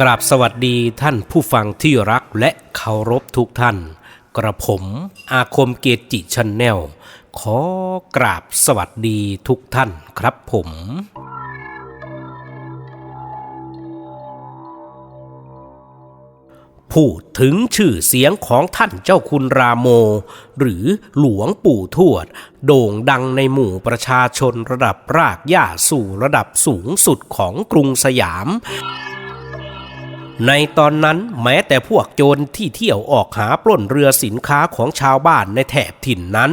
กราบสวัสดีท่านผู้ฟังที่รักและเคารพทุกท่าน กระผมอาคมเกจิชันแนลขอกราบสวัสดีทุกท่านครับผม พูดถึงชื่อเสียงของท่านเจ้าคุณรามโม หรือหลวงปู่ทวด โด่งดังในหมู่ประชาชนระดับรากหญ้าสู่ระดับสูงสุดของกรุงสยาม ในตอนนั้นแม้แต่พวกโจรที่เที่ยวออกหาปล้นเรือสินค้าของชาวบ้านในแถบถิ่นนั้น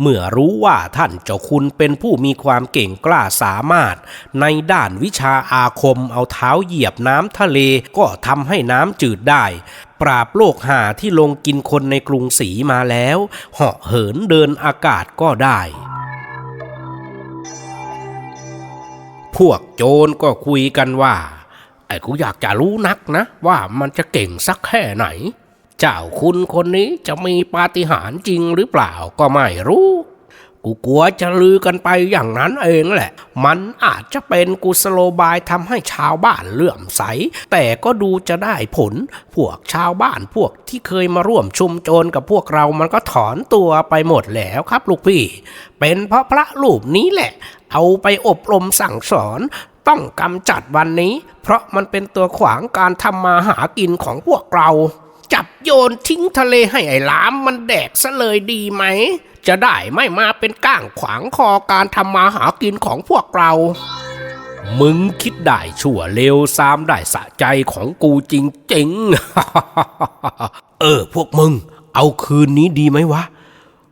เมื่อรู้ว่าท่านเจ้าคุณเป็นผู้มีความเก่งกล้าสามารถ ในด้านวิชาอาคมเอาเท้าเหยียบน้ำทะเลก็ทำให้น้ำจืดได้ ปราบโรคหาที่ลงกินคนในกรุงศรีมาแล้วเหาะเหินเดินอากาศก็ได้พวกโจรก็คุยกันว่า ไอ้กูอยากจะรู้นักนะ ว่ามันจะเก่งสักแค่ไหน เจ้าคุณคนนี้จะมีปาฏิหาริย์จริงหรือเปล่าก็ไม่รู้ กูกลัวจะลือกันไปอย่างนั้นเองแหละ มันอาจจะเป็นกุสโลบายทำให้ชาวบ้านเลื่อมใส แต่ก็ดูจะได้ผล พวกชาวบ้านพวกที่เคยมาร่วมชุมโจรกับพวกเรามันก็ถอนตัวไปหมดแล้วครับลูกพี่ เป็นเพราะพระรูปนี้แหละเอาไปอบรมสั่งสอน ต้องกำจัดวันนี้ เพราะมันเป็นตัวขวางการทำมาหากินของพวกเรา จับโยนทิ้งทะเลให้ไอ้หลามมันแดกซะเลยดีไหม จะได้ไม่มาเป็นก้างขวางคอการทำมาหากินของพวกเรา มึงคิดได้ชั่วเลวซามได้สะใจของกูจริงๆ เออพวกมึง เอาคืนนี้ดีไหมวะ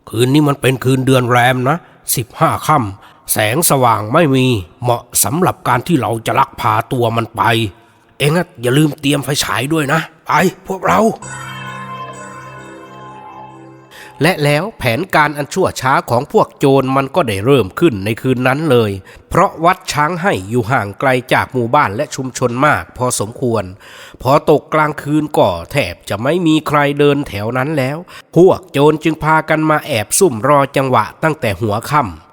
คืนนี้มันเป็นคืนเดือนแรมนะสิบห้าค่ำ แสงสว่างไม่มีเหมาะสำหรับการที่เราจะลักพาตัวมันไป เองอะอย่าลืมเตรียมไฟฉายด้วยนะ ไปพวกเรา และแล้วแผนการอันชั่วช้าของพวกโจรมันก็ได้เริ่มขึ้นในคืนนั้นเลย เพราะวัดช้างให้อยู่ห่างไกลจากหมู่บ้านและชุมชนมากพอสมควร พอตกกลางคืนก็แทบจะไม่มีใครเดินแถวนั้นแล้ว พวกโจรจึงพากันมาแอบซุ่มรอจังหวะตั้งแต่หัวค่ำ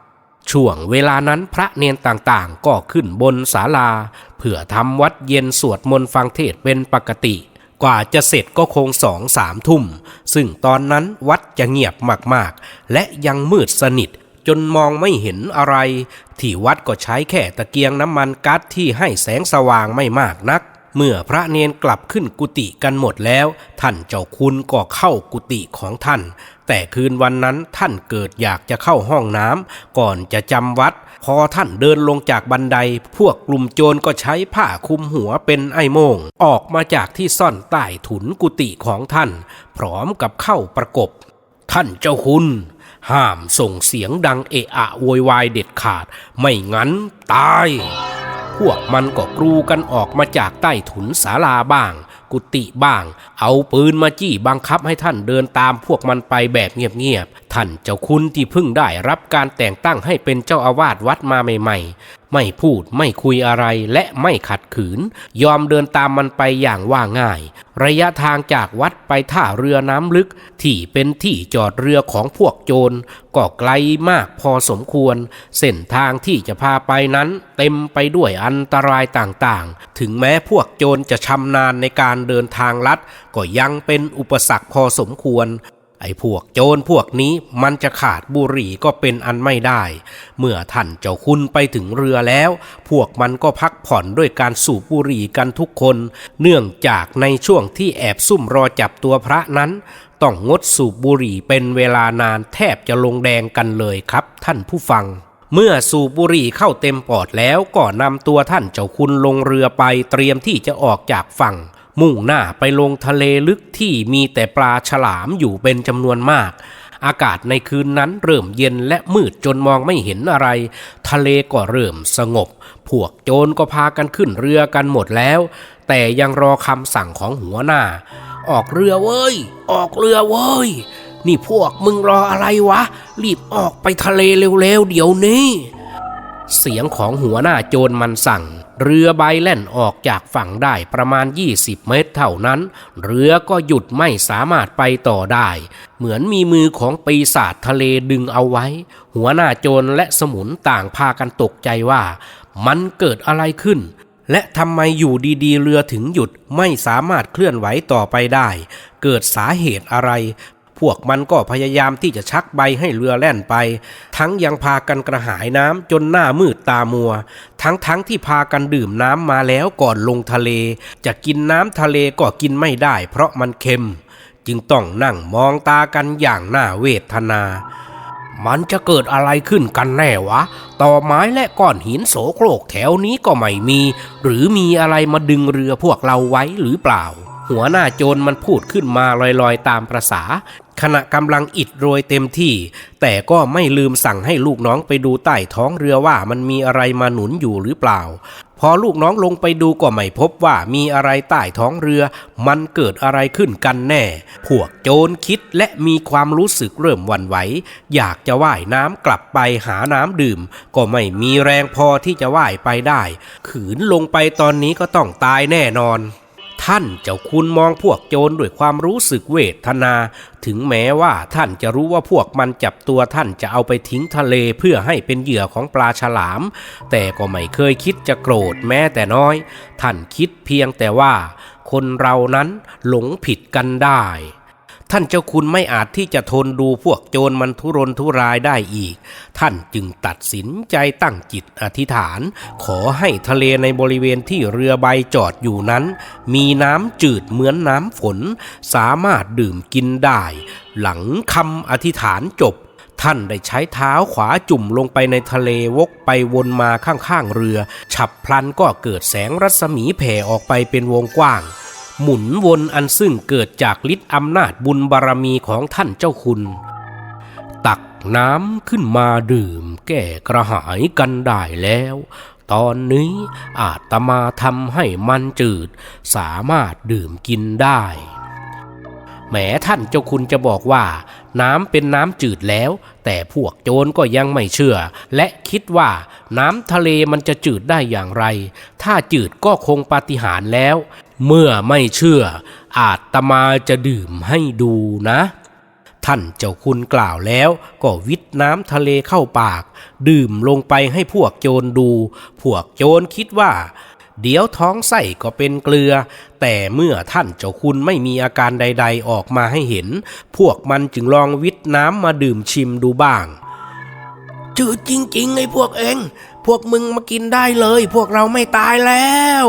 ช่วงเวลานั้นพระเนนต่างๆ ก็ขึ้นบนศาลา เพื่อทำวัดเย็นสวดมนต์ฟังเทศเป็นปกติ กว่าจะเสร็จก็คงสองสามทุ่ม ซึ่งตอนนั้นวัดจะเงียบมากๆ และยังมืดสนิทจนมองไม่เห็นอะไร ที่วัดก็ใช้แค่ตะเกียงน้ำมันก๊าซที่ให้แสงสว่างไม่มากนัก เมื่อพระเนนกลับขึ้นกุฏิกันหมดแล้ว ท่านเจ้าคุณก็เข้ากุฏิของท่าน แต่คืนวันนั้นท่านเกิดอยากจะเข้าห้องน้ำก่อนจะจำวัด พอท่านเดินลงจากบันได พวกกลุ่มโจรก็ใช้ผ้าคลุมหัวเป็นไอ้โมง ออกมาจากที่ซ่อนใต้ถุนกุฏิของท่าน พร้อมกับเข้าประกบ ท่านเจ้าคุณห้ามส่งเสียงดังเอะอะโวยวายเด็ดขาด ไม่งั้นตาย พวกมันก็กรูกันออกมาจากใต้ถุนศาลาบ้าง กุฏิบ้าง เอาปืนมาจี้บังคับให้ท่านเดินตามพวกมันไปแบบเงียบๆ ท่านเจ้าคุณที่เพิ่งได้รับการแต่งตั้งให้เป็นเจ้าอาวาสวัดมาใหม่ๆ ไม่พูดไม่คุยอะไรและไม่ขัดขืน ยอมเดินตามมันไปอย่างว่าง่าย ระยะทางจากวัดไปท่าเรือน้ำลึก ที่เป็นที่จอดเรือของพวกโจรก็ไกลมากพอสมควร เส้นทางที่จะพาไปนั้น เต็มไปด้วยอันตรายต่างๆ ถึงแม้พวกโจรจะชำนาญในการเดินทางลัด ก็ยังเป็นอุปสรรคพอสมควร ไอ้พวกโจรพวกนี้มันจะขาดบุหรี่ก็เป็นอันไม่ได้ เมื่อท่านเจ้าคุณไปถึงเรือแล้ว พวกมันก็พักผ่อนด้วยการสูบบุหรี่กันทุกคน เนื่องจากในช่วงที่แอบซุ่มรอจับตัวพระนั้น ต้องงดสูบบุหรี่เป็นเวลานานแทบจะลงแดงกันเลยครับ ท่านผู้ฟังเมื่อสูบบุหรี่เข้าเต็มปอดแล้วก็นำตัวท่านเจ้าคุณลงเรือไปเตรียมที่จะออกจากฝั่ง มุ่งหน้าไปลงทะเลลึกที่มีแต่ปลาฉลามอยู่เป็นจำนวนมาก อากาศในคืนนั้นเริ่มเย็นและมืดจนมองไม่เห็นอะไร ทะเลก็เริ่มสงบ พวกโจรก็พากันขึ้นเรือกันหมดแล้ว แต่ยังรอคำสั่งของหัวหน้า ออกเรือเว้ย ออกเรือเว้ย นี่พวกมึงรออะไรวะ รีบออกไปทะเลเร็วๆเดี๋ยวนี้ เสียงของหัวหน้าโจรมันสั่ง เรือใบแล่นออกจากฝั่งได้ประมาณ 20 เมตรเท่านั้น เรือก็หยุดไม่สามารถไปต่อได้ เหมือนมีมือของปีศาจทะเลดึงเอาไว้ หัวหน้าโจรและสมุนต่างพากันตกใจว่า มันเกิดอะไรขึ้น และทำไมอยู่ดีๆ เรือถึงหยุดไม่สามารถเคลื่อนไหวต่อไปได้ เกิดสาเหตุอะไร พวกมันก็พยายามที่จะชักใบให้เรือแล่นไป ทั้งยังพากันกระหายน้ำจนหน้ามืดตามัว ทั้งทั้งที่พากันดื่มน้ำมาแล้วก่อนลงทะเล จะกินน้ำทะเลก็กินไม่ได้ เพราะมันเค็ม จึงต้องนั่งมองตากันอย่างน่าเวทนามันจะเกิดอะไรขึ้นกันแน่วะ ต่อไม้และก้อนหินโสโครกแถวนี้ก็ไม่มี หรือมีอะไรมาดึงเรือพวกเราไว้หรือเปล่า หัวหน้าโจรมันพูดขึ้นมาลอยๆ ตามประษา ขณะกำลังอิดโรยเต็มที่ แต่ก็ไม่ลืมสั่งให้ลูกน้องไปดูใต้ท้องเรือว่ามันมีอะไรมาหนุนอยู่หรือเปล่า พอลูกน้องลงไปดูก็ไม่พบว่ามีอะไรใต้ท้องเรือ มันเกิดอะไรขึ้นกันแน่ พวกโจรคิดและมีความรู้สึกเริ่มหวั่นไหว อยากจะว่ายน้ำกลับไปหาน้ำดื่ม ก็ไม่มีแรงพอที่จะว่ายไปได้ ขืนลงไปตอนนี้ก็ต้องตายแน่นอน ท่านเจ้าคุณมองพวกโจรด้วยความรู้สึกเวทนา ถึงแม้ว่าท่านจะรู้ว่าพวกมันจับตัวท่านจะเอาไปทิ้งทะเลเพื่อให้เป็นเหยื่อของปลาฉลาม แต่ก็ไม่เคยคิดจะโกรธแม้แต่น้อย ท่านคิดเพียงแต่ว่า คนเรานั้นหลงผิดกันได้ ท่านเจ้าคุณไม่อาจที่จะทนดูพวกโจรมันทุรนทุรายได้อีก ท่านจึงตัดสินใจตั้งจิตอธิษฐาน ขอให้ทะเลในบริเวณที่เรือใบจอดอยู่นั้น มีน้ำจืดเหมือนน้ำฝน สามารถดื่มกินได้ หลังคำอธิษฐานจบท่านได้ใช้เท้าขวาจุ่มลงไปในทะเลวกไปวนมาข้างๆเรือ ฉับพลันก็เกิดแสงรัศมีแผ่ออกไปเป็นวงกว้าง หมุนวนอันซึ่งเกิดจากฤทธิ์อำนาจบุญบารมีของท่านเจ้าคุณ ตักน้ำขึ้นมาดื่มแก้กระหายกันได้แล้ว ตอนนี้อาตมาทำให้มันจืด สามารถดื่มกินได้แหมท่านเจ้าคุณจะบอกว่า น้ำเป็นน้ำจืดแล้ว แต่พวกโจรก็ยังไม่เชื่อ และคิดว่าน้ำทะเลมันจะจืดได้อย่างไร ถ้าจืดก็คงปาฏิหาริย์แล้ว เมื่อไม่เชื่อ อาตมาจะดื่มให้ดูนะ ท่านเจ้าคุณกล่าวแล้วก็วิทน้ำทะเลเข้าปาก ดื่มลงไปให้พวกโจรดู พวกโจรคิดว่า เดี๋ยวท้องไส้ก็เป็นเกลือ แต่เมื่อท่านเจ้าคุณไม่มีอาการใด ๆ ออกมาให้เห็น พวกมันจึงลองวิทน้ำมาดื่มชิมดูบ้างจืดจริงๆไอ้พวกเอง พวกมึงมากินได้เลย พวกเราไม่ตายแล้ว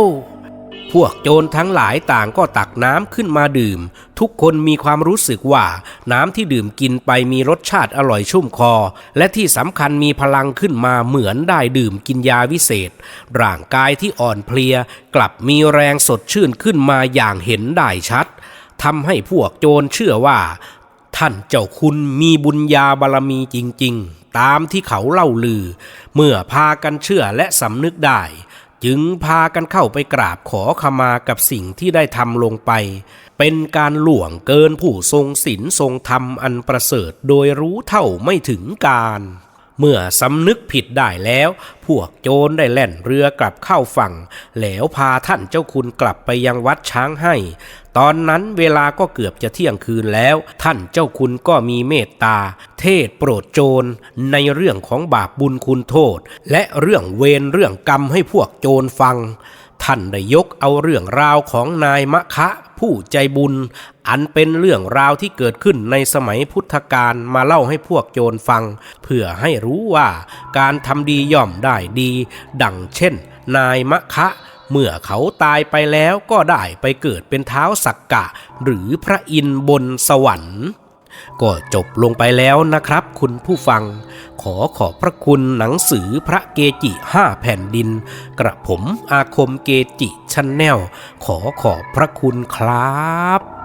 พวกโจรทั้งหลายต่างก็ตักน้ำขึ้นมาดื่ม ทุกคนมีความรู้สึกว่าน้ำที่ดื่มกินไปมีรสชาติอร่อยชุ่มคอ และที่สำคัญมีพลังขึ้นมาเหมือนได้ดื่มกินยาวิเศษ ร่างกายที่อ่อนเพลีย กลับมีแรงสดชื่นขึ้นมาอย่างเห็นได้ชัดทำให้พวกโจรเชื่อว่า ท่านเจ้าคุณมีบุญญาบารมีจริง ๆ ตามที่เขาเล่าลือ เมื่อพากันเชื่อและสำนึกได้ จึงพากันเข้าไปกราบขอขมากับสิ่งที่ได้ทำลงไป เป็นการหลวงเกินผู้ทรงศีลทรงธรรมอันประเสริฐโดยรู้เท่าไม่ถึงการเมื่อสำนึกผิดได้แล้ว พวกโจรได้แล่นเรือกลับเข้าฝั่ง แล้วพาท่านเจ้าคุณกลับไปยังวัดช้างให้ ตอนนั้นเวลาก็เกือบจะเที่ยงคืนแล้ว ท่านเจ้าคุณก็มีเมตตา เทศโปรดโจรในเรื่องของบาปบุญคุณโทษ และเรื่องเวรเรื่องกรรมให้พวกโจรฟัง ท่านได้ยกเอาเรื่องราวของนายมะคะผู้ใจบุญ อันเป็นเรื่องราวที่เกิดขึ้นในสมัยพุทธกาลมาเล่าให้พวกโจรฟัง เพื่อให้รู้ว่าการทำดีย่อมได้ดี ดังเช่น นายมะคะ เมื่อเขาตายไปแล้วก็ได้ไปเกิดเป็นเท้าสักกะ หรือพระอินทร์บนสวรรค์ก็จบลงไปแล้วนะครับคุณผู้ฟัง ขอขอบพระคุณหนังสือพระเกจิห้าแผ่นดิน กระผมอาคมเกจิชันแนลขอขอบพระคุณครับ